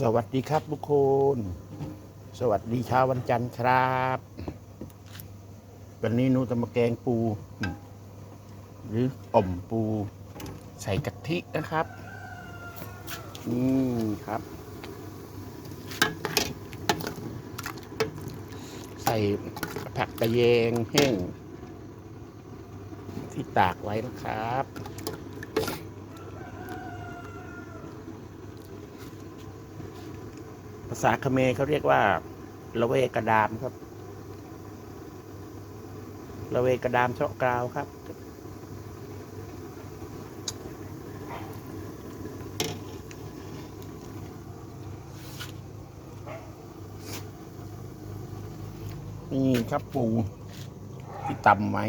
สวัสดีครับทุกคน สวัสดีเช้าวันจันทร์ครับ วันนี้หนูจะมาแกงปู หรืออ่อมปู ใส่กะทินะครับ นี่ครับ ใส่ผักกระเยงแห้งที่ตากไว้นะครับ ภาษาเขมรเขาเรียกว่าละเวกระดามครับละเวกระดามเชาะกราวครับ นี่ครับปูที่ตำไว้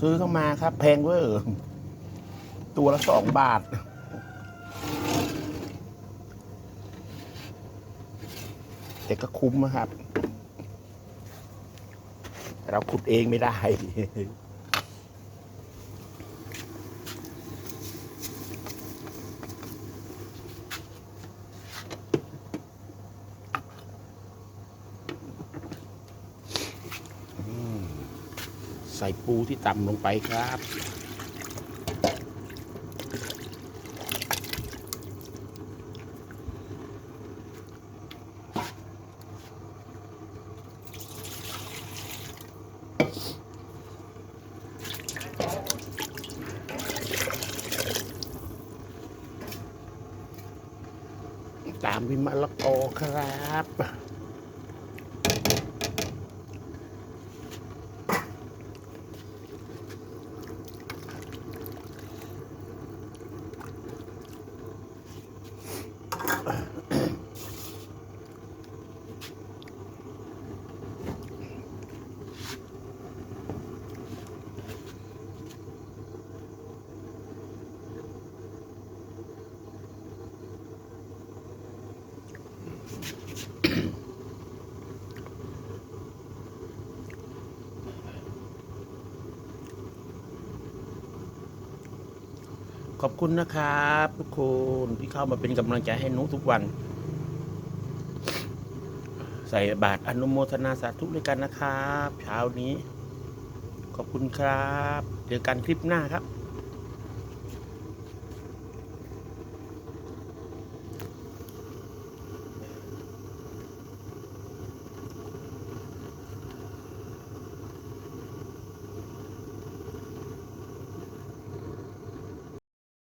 ซื้อเข้ามาครับ แพงเวอร์ ตัวละสองบาท แต่ก็คุ้มนะครับ เราขุดเองไม่ได้ใส่ปูที่ต่ำลงไปครับ ตามวิมะละกอครับ ขอบคุณนะครับ ทุกคนที่เข้ามาเป็นกำลังใจให้หนุทุกวัน ใส่บาตรอนุโมทนาสาธุด้วยกันนะครับ เช้านี้ ขอบคุณครับ เจอกันคลิปหน้าครับ